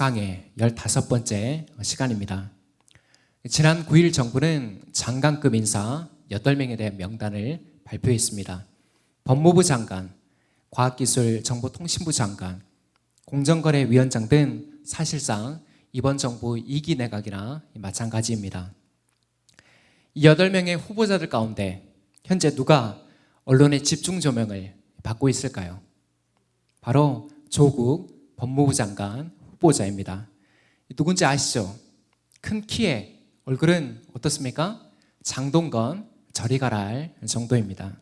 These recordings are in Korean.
강의 15번째 시간입니다. 지난 9일 정부는 장관급 인사 8명에 대한 명단을 발표했습니다. 법무부 장관, 과학기술정보통신부 장관, 공정거래위원장 등 사실상 이번 정부 2기 내각이나 마찬가지입니다. 이 8명의 후보자들 가운데 현재 누가 언론의 집중 조명을 받고 있을까요? 바로 조국 법무부 장관 후보자입니다. 누군지 아시죠? 큰 키에 얼굴은 어떻습니까? 장동건 저리 가라 할 정도입니다.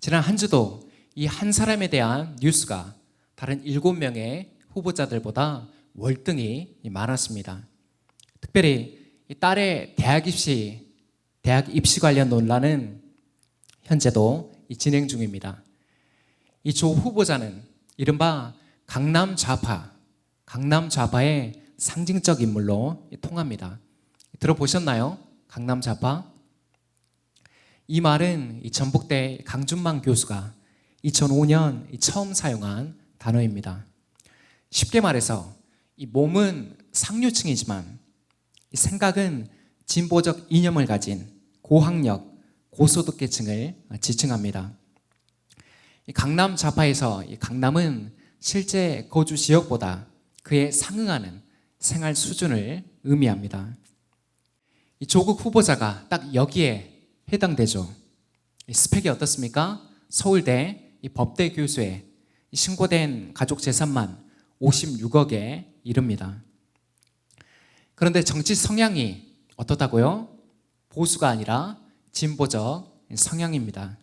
지난 한 주도 이 한 사람에 대한 뉴스가 다른 일곱 명의 후보자들보다 월등히 많았습니다. 특별히 이 딸의 대학 입시, 대학 입시 관련 논란은 현재도 진행 중입니다. 이 조 후보자는 이른바 강남 좌파, 강남 좌파의 상징적 인물로 통합니다. 들어보셨나요? 강남 좌파? 이 말은 이 전북대 강준만 교수가 2005년 처음 사용한 단어입니다. 쉽게 말해서 이 몸은 상류층이지만 이 생각은 진보적 이념을 가진 고학력, 고소득계층을 지칭합니다. 강남 좌파에서 강남은 실제 거주 지역보다 그에 상응하는 생활 수준을 의미합니다. 이 조국 후보자가 딱 여기에 해당되죠. 스펙이 어떻습니까? 서울대 법대 교수에 신고된 가족 재산만 56억에 이릅니다. 그런데 정치 성향이 어떻다고요? 보수가 아니라 진보적 성향입니다.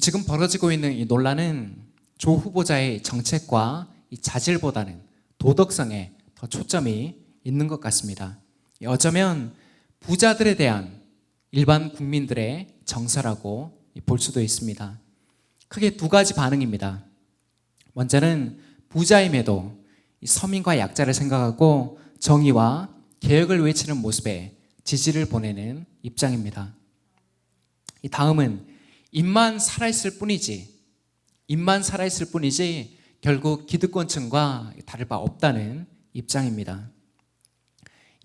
지금 벌어지고 있는 이 논란은 조 후보자의 정책과 자질보다는 도덕성에 더 초점이 있는 것 같습니다. 어쩌면 부자들에 대한 일반 국민들의 정서라고 볼 수도 있습니다. 크게 두 가지 반응입니다. 먼저는 부자임에도 서민과 약자를 생각하고 정의와 개혁을 외치는 모습에 지지를 보내는 입장입니다. 이 다음은 입만 살아있을 뿐이지, 입만 살아있을 뿐이지 결국 기득권층과 다를 바 없다는 입장입니다.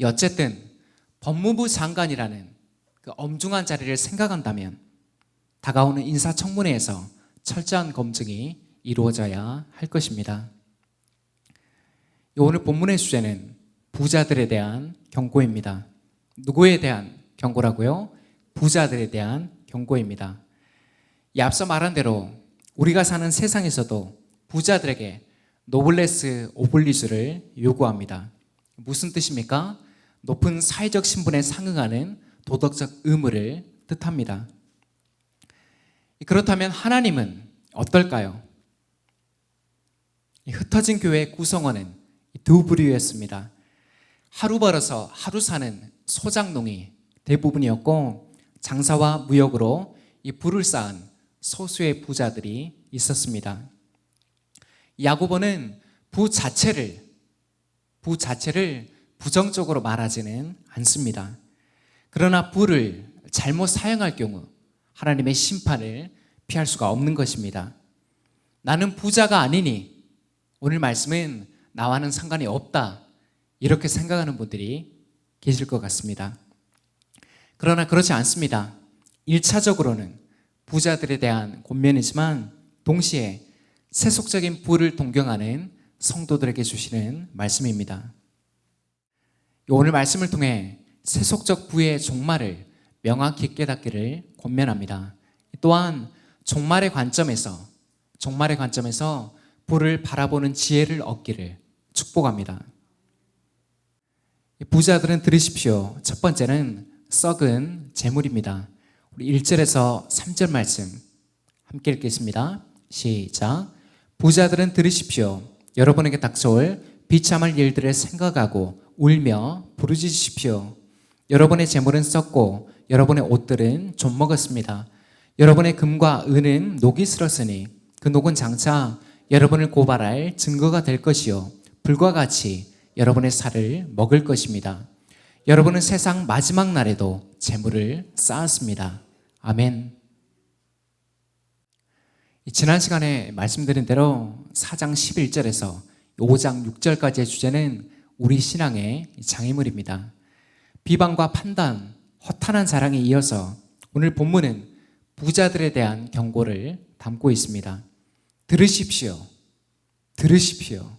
어쨌든 법무부 장관이라는 그 엄중한 자리를 생각한다면 다가오는 인사청문회에서 철저한 검증이 이루어져야 할 것입니다. 오늘 본문의 주제는 부자들에 대한 경고입니다. 누구에 대한 경고라고요? 부자들에 대한 경고입니다. 이 앞서 말한 대로 우리가 사는 세상에서도 부자들에게 노블레스 오블리주를 요구합니다. 무슨 뜻입니까? 높은 사회적 신분에 상응하는 도덕적 의무를 뜻합니다. 그렇다면 하나님은 어떨까요? 흩어진 교회 구성원은 두 부류였습니다. 하루 벌어서 하루 사는 소장농이 대부분이었고 장사와 무역으로 이 부를 쌓은 소수의 부자들이 있었습니다. 야고보는 부 자체를 부 자체를 부정적으로 말하지는 않습니다. 그러나 부를 잘못 사용할 경우 하나님의 심판을 피할 수가 없는 것입니다. 나는 부자가 아니니 오늘 말씀은 나와는 상관이 없다. 이렇게 생각하는 분들이 계실 것 같습니다. 그러나 그렇지 않습니다. 1차적으로는 부자들에 대한 권면이지만 동시에 세속적인 부를 동경하는 성도들에게 주시는 말씀입니다. 오늘 말씀을 통해 세속적 부의 종말을 명확히 깨닫기를 권면합니다. 또한 종말의 관점에서 종말의 관점에서 부를 바라보는 지혜를 얻기를 축복합니다. 부자들은 들으십시오. 첫 번째는 썩은 재물입니다. 우리 1절에서 3절 말씀 함께 읽겠습니다. 시작. 부자들은 들으십시오. 여러분에게 닥쳐올 비참할 일들을 생각하고 울며 부르짖으십시오. 여러분의 재물은 썩고 여러분의 옷들은 좀 먹었습니다. 여러분의 금과 은은 녹이 슬었으니 그 녹은 장차 여러분을 고발할 증거가 될 것이요. 불과 같이 여러분의 살을 먹을 것입니다. 여러분은 세상 마지막 날에도 재물을 쌓았습니다. 아멘. 지난 시간에 말씀드린 대로 4장 11절에서 5장 6절까지의 주제는 우리 신앙의 장애물입니다. 비방과 판단, 허탄한 자랑에 이어서 오늘 본문은 부자들에 대한 경고를 담고 있습니다. 들으십시오. 들으십시오.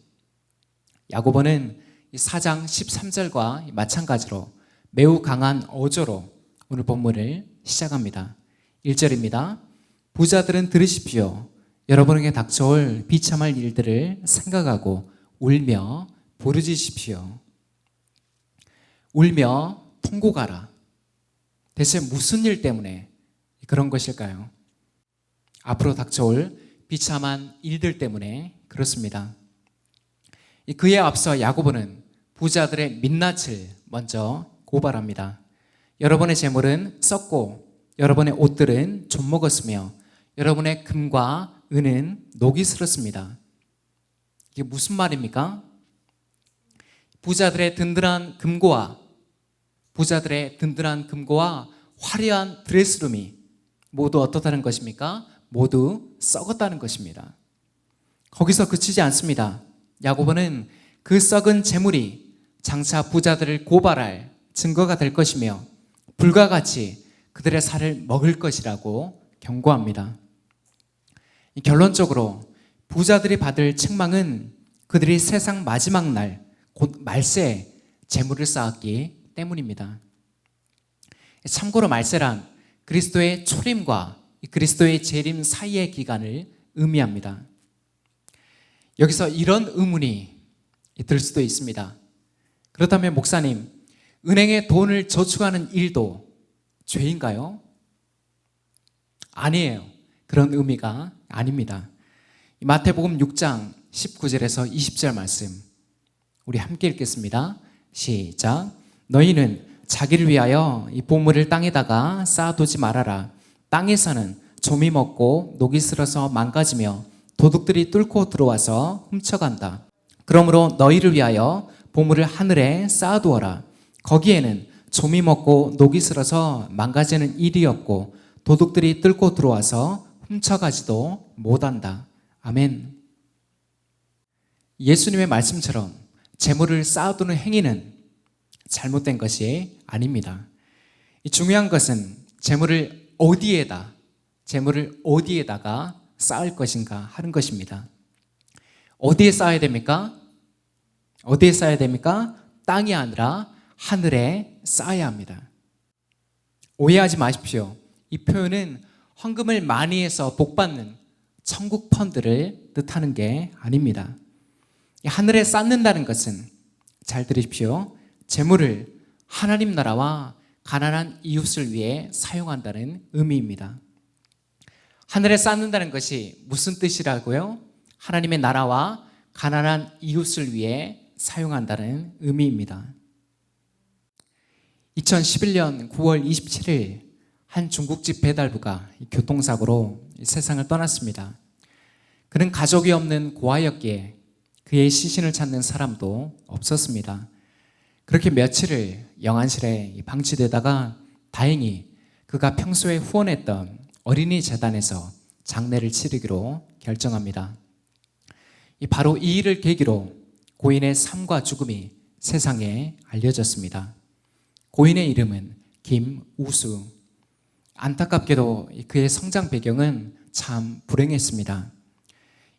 야고보는 4장 13절과 마찬가지로 매우 강한 어조로 오늘 본문을 시작합니다. 1절입니다. 부자들은 들으십시오. 여러분에게 닥쳐올 비참할 일들을 생각하고 울며 부르짖으십시오. 울며 통곡하라. 대체 무슨 일 때문에 그런 것일까요? 앞으로 닥쳐올 비참한 일들 때문에 그렇습니다. 그에 앞서 야고보는 부자들의 민낯을 먼저 고발합니다. 여러분의 재물은 썩고 여러분의 옷들은 좀 먹었으며 여러분의 금과 은은 녹이 슬었습니다. 이게 무슨 말입니까? 부자들의 든든한 금고와 부자들의 든든한 금고와 화려한 드레스룸이 모두 어떻다는 것입니까? 모두 썩었다는 것입니다. 거기서 그치지 않습니다. 야고보는 그 썩은 재물이 장차 부자들을 고발할 증거가 될 것이며 불과 같이 그들의 살을 먹을 것이라고 경고합니다. 결론적으로 부자들이 받을 책망은 그들이 세상 마지막 날, 곧 말세에 재물을 쌓았기 때문입니다. 참고로 말세란 그리스도의 초림과 그리스도의 재림 사이의 기간을 의미합니다. 여기서 이런 의문이 들 수도 있습니다. 그렇다면 목사님, 은행에 돈을 저축하는 일도 죄인가요? 아니에요. 그런 의미가 아닙니다. 마태복음 6장 19절에서 20절 말씀 우리 함께 읽겠습니다. 시작. 너희는 자기를 위하여 이 보물을 땅에다가 쌓아두지 말아라. 땅에서는 좀이 먹고 녹이 슬어서 망가지며 도둑들이 뚫고 들어와서 훔쳐간다. 그러므로 너희를 위하여 보물을 하늘에 쌓아두어라. 거기에는 좀이 먹고 녹이 슬어서 망가지는 일이 없고 도둑들이 뚫고 들어와서 훔쳐가지도 못한다. 아멘. 예수님의 말씀처럼 재물을 쌓아두는 행위는 잘못된 것이 아닙니다. 중요한 것은 재물을 어디에다, 재물을 어디에다가 쌓을 것인가 하는 것입니다. 어디에 쌓아야 됩니까? 어디에 쌓아야 됩니까? 땅이 아니라 하늘에 쌓아야 합니다. 오해하지 마십시오. 이 표현은 헌금을 많이 해서 복 받는 천국 펀드를 뜻하는 게 아닙니다. 하늘에 쌓는다는 것은 잘 들으십시오. 재물을 하나님 나라와 가난한 이웃을 위해 사용한다는 의미입니다. 하늘에 쌓는다는 것이 무슨 뜻이라고요? 하나님의 나라와 가난한 이웃을 위해 사용한다는 의미입니다. 2011년 9월 27일 한 중국집 배달부가 교통사고로 세상을 떠났습니다. 그는 가족이 없는 고아였기에 그의 시신을 찾는 사람도 없었습니다. 그렇게 며칠을 영안실에 방치되다가 다행히 그가 평소에 후원했던 어린이 재단에서 장례를 치르기로 결정합니다. 바로 이 일을 계기로 고인의 삶과 죽음이 세상에 알려졌습니다. 고인의 이름은 김우수. 안타깝게도 그의 성장 배경은 참 불행했습니다.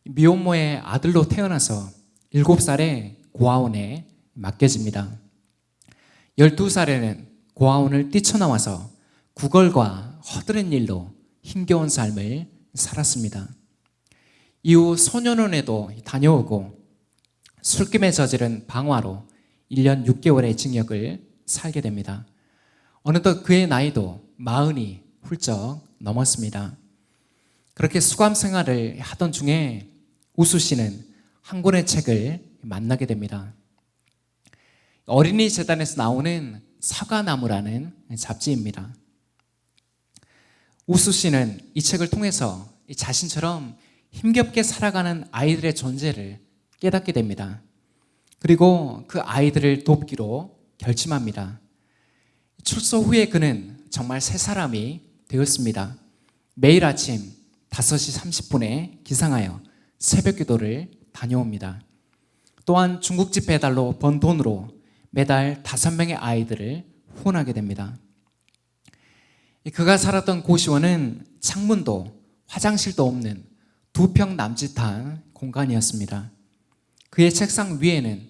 미혼모의 아들로 태어나서 7살에 고아원에 맡겨집니다. 12살에는 고아원을 뛰쳐나와서 구걸과 허드렛 일로 힘겨운 삶을 살았습니다. 이후 소년원에도 다녀오고 술김에 저지른 방화로 1년 6개월의 징역을 살게 됩니다. 어느덧 그의 나이도 마흔이 훌쩍 넘었습니다. 그렇게 수감 생활을 하던 중에 우수 씨는 한 권의 책을 만나게 됩니다. 어린이 재단에서 나오는 사과나무라는 잡지입니다. 우수 씨는 이 책을 통해서 자신처럼 힘겹게 살아가는 아이들의 존재를 깨닫게 됩니다. 그리고 그 아이들을 돕기로 결심합니다. 출소 후에 그는 정말 새 사람이 되었습니다. 매일 아침 5시 30분에 기상하여 새벽 기도를 다녀옵니다. 또한 중국 집 배달로 번 돈으로 매달 다섯 명의 아이들을 후원하게 됩니다. 그가 살았던 고시원은 창문도 화장실도 없는 두 평 남짓한 공간이었습니다. 그의 책상 위에는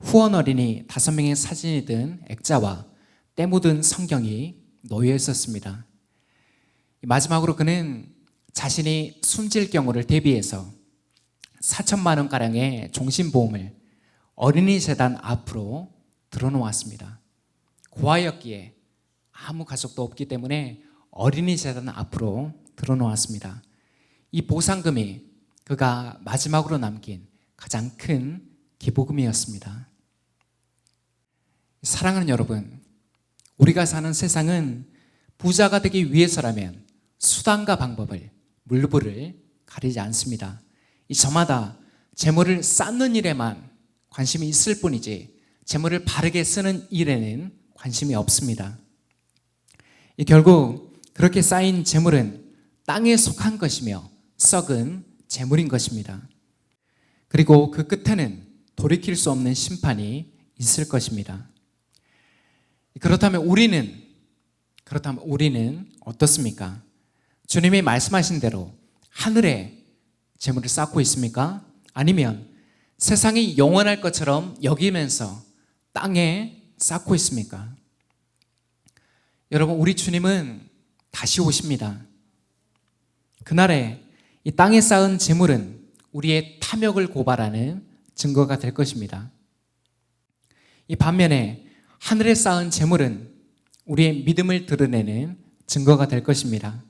후원 어린이 다섯 명의 사진이 든 액자와 때 묻은 성경이 놓여 있었습니다. 마지막으로 그는 자신이 숨질 경우를 대비해서 4천만 원 가량의 종신보험을 어린이 재단 앞으로 들어놓았습니다. 고아였기에 아무 가족도 없기 때문에 어린이 재단 앞으로 들어놓았습니다. 이 보상금이 그가 마지막으로 남긴 가장 큰 기부금이었습니다. 사랑하는 여러분, 우리가 사는 세상은 부자가 되기 위해서라면 수단과 방법을 물부를 가리지 않습니다. 이 저마다 재물을 쌓는 일에만 관심이 있을 뿐이지 재물을 바르게 쓰는 일에는 관심이 없습니다. 이 결국 그렇게 쌓인 재물은 땅에 속한 것이며 썩은 재물인 것입니다. 그리고 그 끝에는 돌이킬 수 없는 심판이 있을 것입니다. 그렇다면 우리는 그렇다면 우리는 어떻습니까? 주님이 말씀하신 대로 하늘에 재물을 쌓고 있습니까? 아니면 세상이 영원할 것처럼 여기면서 땅에 쌓고 있습니까? 여러분, 우리 주님은 다시 오십니다. 그날에 이 땅에 쌓은 재물은 우리의 탐욕을 고발하는 증거가 될 것입니다. 이 반면에 하늘에 쌓은 재물은 우리의 믿음을 드러내는 증거가 될 것입니다.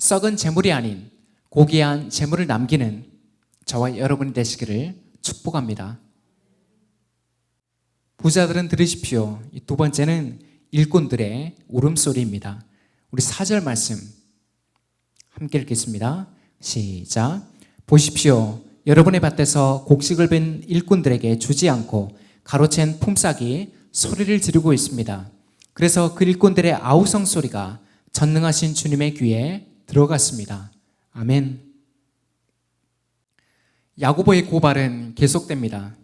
썩은 재물이 아닌 고귀한 재물을 남기는 저와 여러분이 되시기를 축복합니다. 부자들은 들으십시오. 이두 번째는 일꾼들의 울음소리입니다. 우리 사절 말씀 함께 읽겠습니다. 시작. 보십시오. 여러분의 밭에서 곡식을 벤 일꾼들에게 주지 않고 가로챈 품삯이 소리를 지르고 있습니다. 그래서 그 일꾼들의 아우성 소리가 전능하신 주님의 귀에 들어갔습니다. 아멘. 야고보의 고발은 계속됩니다.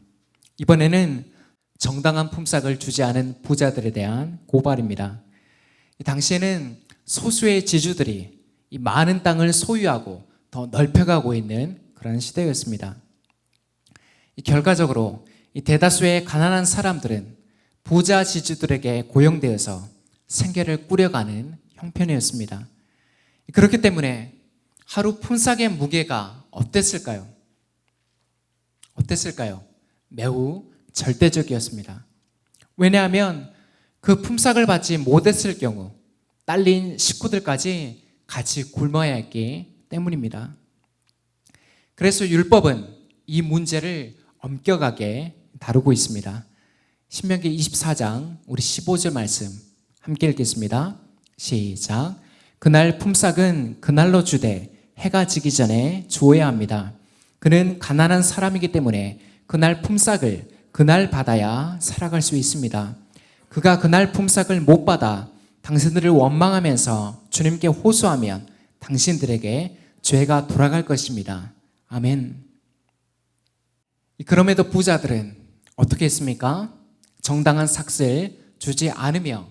이번에는 정당한 품삯을 주지 않은 부자들에 대한 고발입니다. 당시에는 소수의 지주들이 이 많은 땅을 소유하고 더 넓혀가고 있는 그런 시대였습니다. 결과적으로 이 대다수의 가난한 사람들은 부자 지주들에게 고용되어서 생계를 꾸려가는 형편이었습니다. 그렇기 때문에 하루 품삯의 무게가 어땠을까요? 어땠을까요? 매우 절대적이었습니다. 왜냐하면 그 품삯을 받지 못했을 경우 딸린 식구들까지 같이 굶어야 했기 때문입니다. 그래서 율법은 이 문제를 엄격하게 다루고 있습니다. 신명기 24장 우리 15절 말씀 함께 읽겠습니다. 시작. 그날 품삯은 그날로 주되 해가 지기 전에 주어야 합니다. 그는 가난한 사람이기 때문에 그날 품삯을 그날 받아야 살아갈 수 있습니다. 그가 그날 품삯을 못 받아 당신들을 원망하면서 주님께 호소하면 당신들에게 죄가 돌아갈 것입니다. 아멘. 그럼에도 부자들은 어떻게 했습니까? 정당한 삭슬 주지 않으며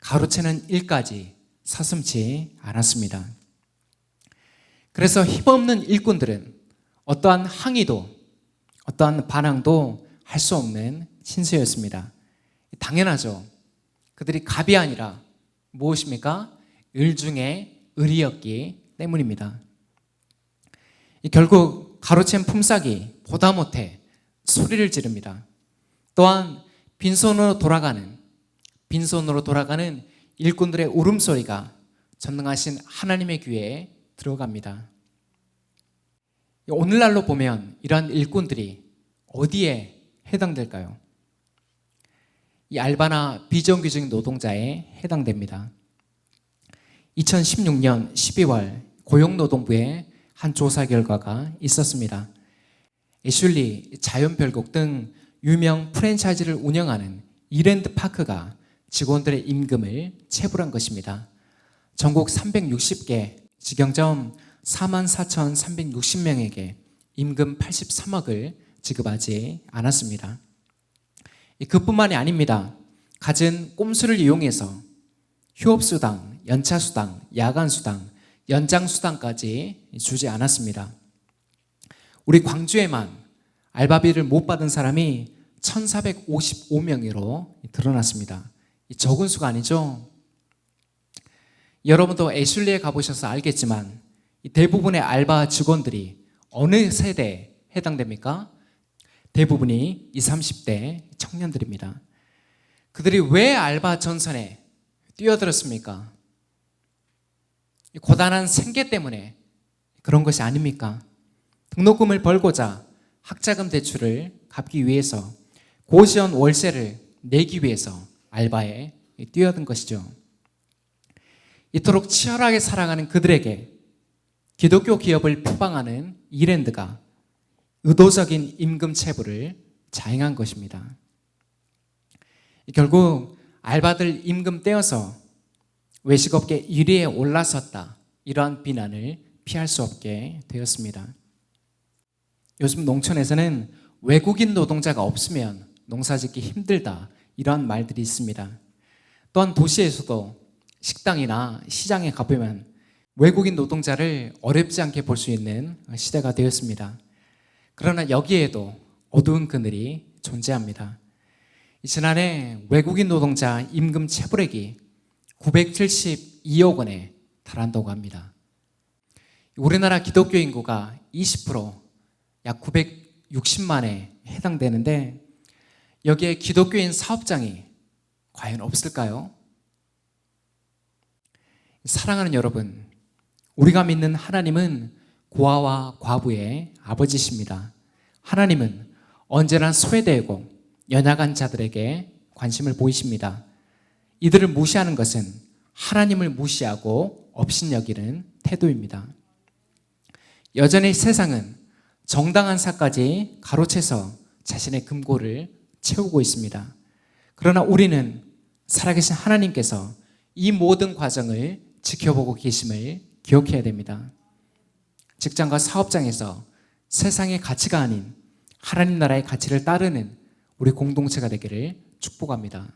가로채는 일까지 서슴지 않았습니다. 그래서 힘없는 일꾼들은 어떠한 항의도 어떠한 반항도 할 수 없는 신세였습니다. 당연하죠. 그들이 갑이 아니라 무엇입니까? 을 중에 을이었기 때문입니다. 결국 가로챈 품삯이 보다 못해 소리를 지릅니다. 또한 빈손으로 돌아가는 빈손으로 돌아가는 일꾼들의 울음소리가 전능하신 하나님의 귀에 들어갑니다. 오늘날로 보면 이러한 일꾼들이 어디에 해당될까요? 이 알바나 비정규직 노동자에 해당됩니다. 2016년 12월 고용노동부의 한 조사 결과가 있었습니다. 애슐리, 자연별곡 등 유명 프랜차이즈를 운영하는 이랜드 파크가 직원들의 임금을 체불한 것입니다. 전국 360개 직영점 44,360명에게 임금 83억을 지급하지 않았습니다. 이 그뿐만이 아닙니다. 갖은 꼼수를 이용해서 휴업수당, 연차수당, 야간수당, 연장수당까지 주지 않았습니다. 우리 광주에만 알바비를 못 받은 사람이 1455명으로 드러났습니다. 이 적은 수가 아니죠? 여러분도 애슐리에 가보셔서 알겠지만 이 대부분의 알바 직원들이 어느 세대에 해당됩니까? 대부분이 20, 30대 청년들입니다. 그들이 왜 알바 전선에 뛰어들었습니까? 이 고단한 생계 때문에 그런 것이 아닙니까? 등록금을 벌고자 학자금 대출을 갚기 위해서 고시원 월세를 내기 위해서 알바에 뛰어든 것이죠. 이토록 치열하게 살아가는 그들에게 기독교 기업을 표방하는 이랜드가 의도적인 임금 체불을 자행한 것입니다. 결국 알바들 임금 떼어서 외식업계 1위에 올라섰다. 이러한 비난을 피할 수 없게 되었습니다. 요즘 농촌에서는 외국인 노동자가 없으면 농사 짓기 힘들다. 이러한 말들이 있습니다. 또한 도시에서도 식당이나 시장에 가보면 외국인 노동자를 어렵지 않게 볼 수 있는 시대가 되었습니다. 그러나 여기에도 어두운 그늘이 존재합니다. 지난해 외국인 노동자 임금 체불액이 972억 원에 달한다고 합니다. 우리나라 기독교 인구가 20%약 960만에 해당되는데 여기에 기독교인 사업장이 과연 없을까요? 사랑하는 여러분, 우리가 믿는 하나님은 고아와 과부의 아버지십니다. 하나님은 언제나 소외되고 연약한 자들에게 관심을 보이십니다. 이들을 무시하는 것은 하나님을 무시하고 업신여기는 태도입니다. 여전히 세상은 정당한 사까지 가로채서 자신의 금고를 채우고 있습니다. 그러나 우리는 살아계신 하나님께서 이 모든 과정을 지켜보고 계심을 기억해야 됩니다. 직장과 사업장에서 세상의 가치가 아닌 하나님 나라의 가치를 따르는 우리 공동체가 되기를 축복합니다.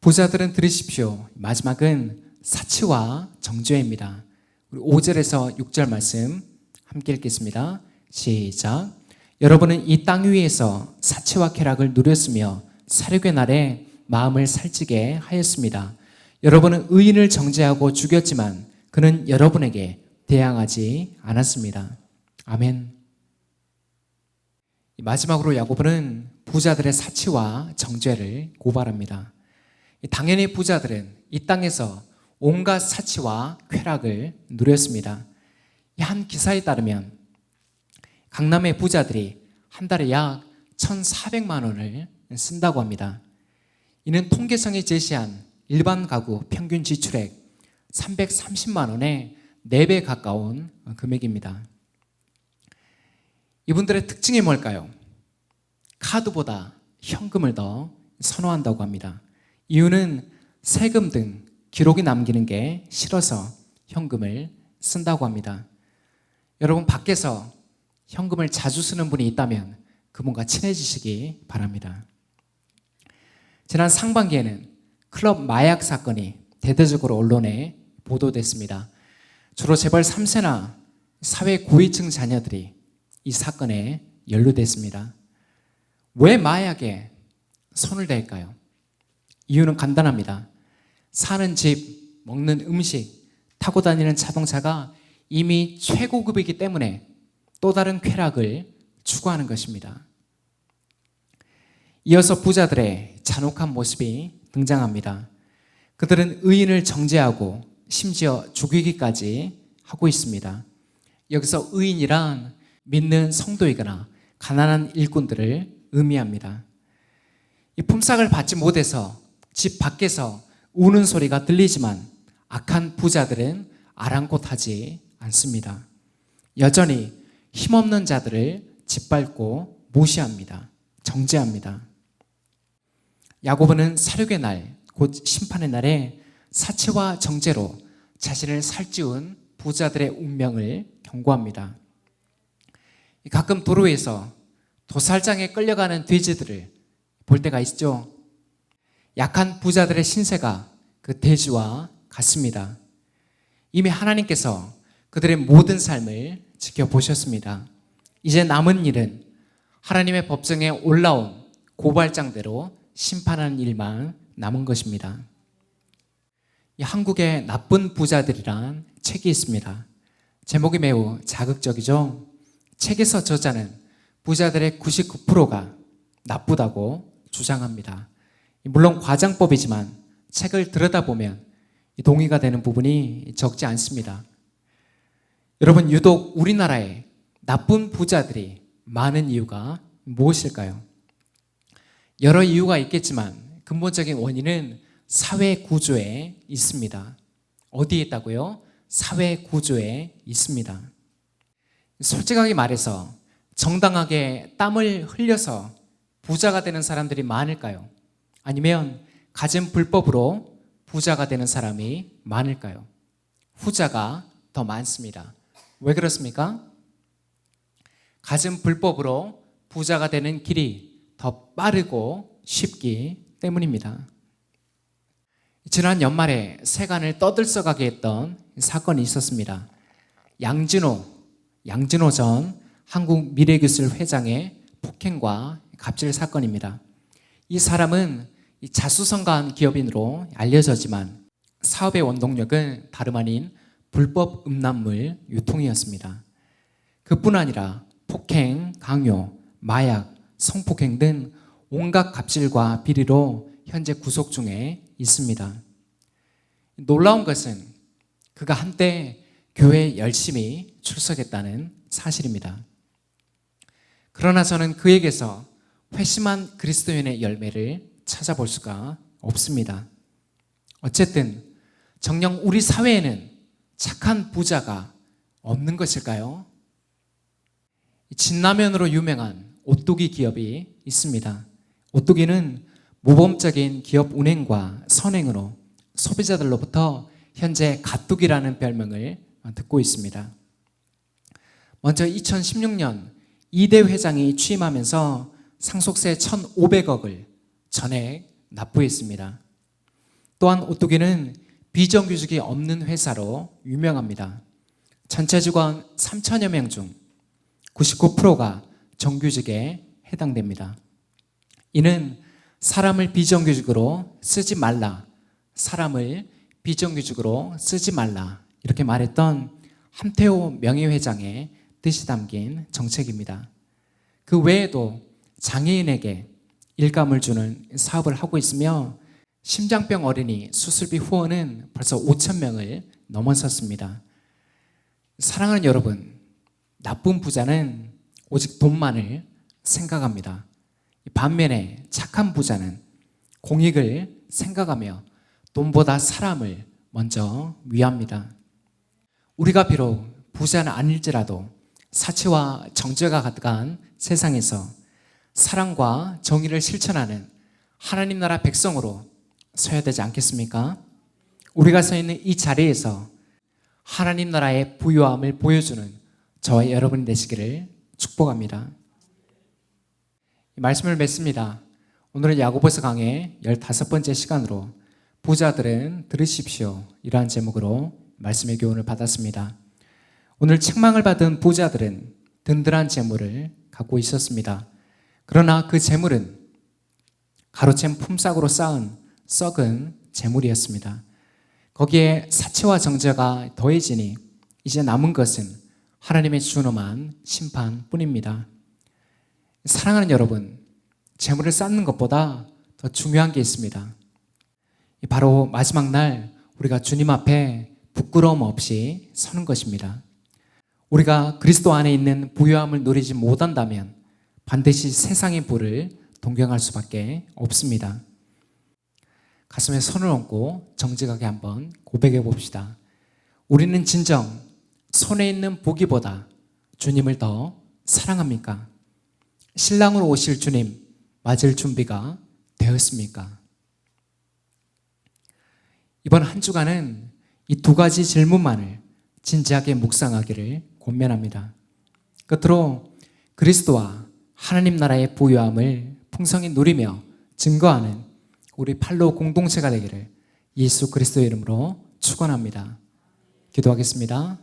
부자들은 들으십시오. 마지막은 사치와 정죄입니다. 우리 5절에서 6절 말씀 함께 읽겠습니다. 시작. 여러분은 이 땅 위에서 사치와 쾌락을 누렸으며 사륙의 날에 마음을 살찌게 하였습니다. 여러분은 의인을 정죄하고 죽였지만 그는 여러분에게 대항하지 않았습니다. 아멘. 마지막으로 야고보는 부자들의 사치와 정죄를 고발합니다. 당연히 부자들은 이 땅에서 온갖 사치와 쾌락을 누렸습니다. 한 기사에 따르면 강남의 부자들이 한 달에 약 1,400만 원을 쓴다고 합니다. 이는 통계청이 제시한 일반 가구 평균 지출액 330만 원의 4배 가까운 금액입니다. 이분들의 특징이 뭘까요? 카드보다 현금을 더 선호한다고 합니다. 이유는 세금 등 기록이 남기는 게 싫어서 현금을 쓴다고 합니다. 여러분 밖에서 현금을 자주 쓰는 분이 있다면 그분과 친해지시기 바랍니다. 지난 상반기에는 클럽 마약 사건이 대대적으로 언론에 보도됐습니다. 주로 재벌 3세나 사회 고위층 자녀들이 이 사건에 연루됐습니다. 왜 마약에 손을 댈까요? 이유는 간단합니다. 사는 집, 먹는 음식, 타고 다니는 자동차가 이미 최고급이기 때문에 또 다른 쾌락을 추구하는 것입니다. 이어서 부자들의 잔혹한 모습이 등장합니다. 그들은 의인을 정죄하고 심지어 죽이기까지 하고 있습니다. 여기서 의인이란 믿는 성도이거나 가난한 일꾼들을 의미합니다. 이 품삯을 받지 못해서 집 밖에서 우는 소리가 들리지만 악한 부자들은 아랑곳하지 않습니다. 여전히 힘없는 자들을 짓밟고 무시합니다. 정죄합니다. 야고보는 사륙의 날, 곧 심판의 날에 사치와 정죄로 자신을 살찌운 부자들의 운명을 경고합니다. 가끔 도로에서 도살장에 끌려가는 돼지들을 볼 때가 있죠. 약한 부자들의 신세가 그 돼지와 같습니다. 이미 하나님께서 그들의 모든 삶을 지켜보셨습니다. 이제 남은 일은 하나님의 법정에 올라온 고발장대로 심판하는 일만 남은 것입니다. 이 한국의 나쁜 부자들이란 책이 있습니다. 제목이 매우 자극적이죠. 책에서 저자는 부자들의 99%가 나쁘다고 주장합니다. 물론 과장법이지만 책을 들여다보면 동의가 되는 부분이 적지 않습니다. 여러분, 유독 우리나라에 나쁜 부자들이 많은 이유가 무엇일까요? 여러 이유가 있겠지만 근본적인 원인은 사회 구조에 있습니다. 어디에 있다고요? 사회 구조에 있습니다. 솔직하게 말해서 정당하게 땀을 흘려서 부자가 되는 사람들이 많을까요? 아니면 가진 불법으로 부자가 되는 사람이 많을까요? 후자가 더 많습니다. 왜 그렇습니까? 가진 불법으로 부자가 되는 길이 더 빠르고 쉽기 때문입니다. 지난 연말에 세간을 떠들썩하게 했던 사건이 있었습니다. 양진호, 양진호 전 한국 미래기술 회장의 폭행과 갑질 사건입니다. 이 사람은 자수성가한 기업인으로 알려졌지만 사업의 원동력은 다름 아닌 불법 음란물 유통이었습니다. 그뿐 아니라 폭행, 강요, 마약, 성폭행 등 온갖 갑질과 비리로 현재 구속 중에 있습니다. 놀라운 것은 그가 한때 교회에 열심히 출석했다는 사실입니다. 그러나 저는 그에게서 회심한 그리스도인의 열매를 찾아볼 수가 없습니다. 어쨌든 정녕 우리 사회에는 착한 부자가 없는 것일까요? 진라면으로 유명한 오뚜기 기업이 있습니다. 오뚜기는 모범적인 기업 운행과 선행으로 소비자들로부터 현재 가뚝이라는 별명을 듣고 있습니다. 먼저 2016년 이대 회장이 취임하면서 상속세 1,500억을 전액 납부했습니다. 또한 오뚜기는 비정규직이 없는 회사로 유명합니다. 전체 직원 3천여 명 중 99%가 정규직에 해당됩니다. 이는 사람을 비정규직으로 쓰지 말라, 사람을 비정규직으로 쓰지 말라 이렇게 말했던 함태호 명예회장의 뜻이 담긴 정책입니다. 그 외에도 장애인에게 일감을 주는 사업을 하고 있으며 심장병 어린이 수술비 후원은 벌써 5천 명을 넘어섰습니다. 사랑하는 여러분, 나쁜 부자는 오직 돈만을 생각합니다. 반면에 착한 부자는 공익을 생각하며 돈보다 사람을 먼저 위합니다. 우리가 비록 부자는 아닐지라도 사치와 정죄가 가득한 세상에서 사랑과 정의를 실천하는 하나님 나라 백성으로 서야 되지 않겠습니까? 우리가 서 있는 이 자리에서 하나님 나라의 부유함을 보여주는 저와 여러분이 되시기를 축복합니다. 말씀을 맺습니다. 오늘은 야고보서 강의 15번째 시간으로 부자들은 들으십시오. 이러한 제목으로 말씀의 교훈을 받았습니다. 오늘 책망을 받은 부자들은 든든한 재물을 갖고 있었습니다. 그러나 그 재물은 가로챈 품삯으로 쌓은 썩은 재물이었습니다. 거기에 사체와 정죄가 더해지니 이제 남은 것은 하나님의 준엄한 심판뿐입니다. 사랑하는 여러분, 재물을 쌓는 것보다 더 중요한 게 있습니다. 바로 마지막 날 우리가 주님 앞에 부끄러움 없이 서는 것입니다. 우리가 그리스도 안에 있는 부유함을 누리지 못한다면 반드시 세상의 부를 동경할 수밖에 없습니다. 가슴에 손을 얹고 정직하게 한번 고백해 봅시다. 우리는 진정 손에 있는 보기보다 주님을 더 사랑합니까? 신랑으로 오실 주님 맞을 준비가 되었습니까? 이번 한 주간은 이 두 가지 질문만을 진지하게 묵상하기를 권면합니다. 끝으로 그리스도와 하나님 나라의 부유함을 풍성히 누리며 증거하는 우리 팔로 공동체가 되기를 예수 그리스도의 이름으로 축원합니다. 기도하겠습니다.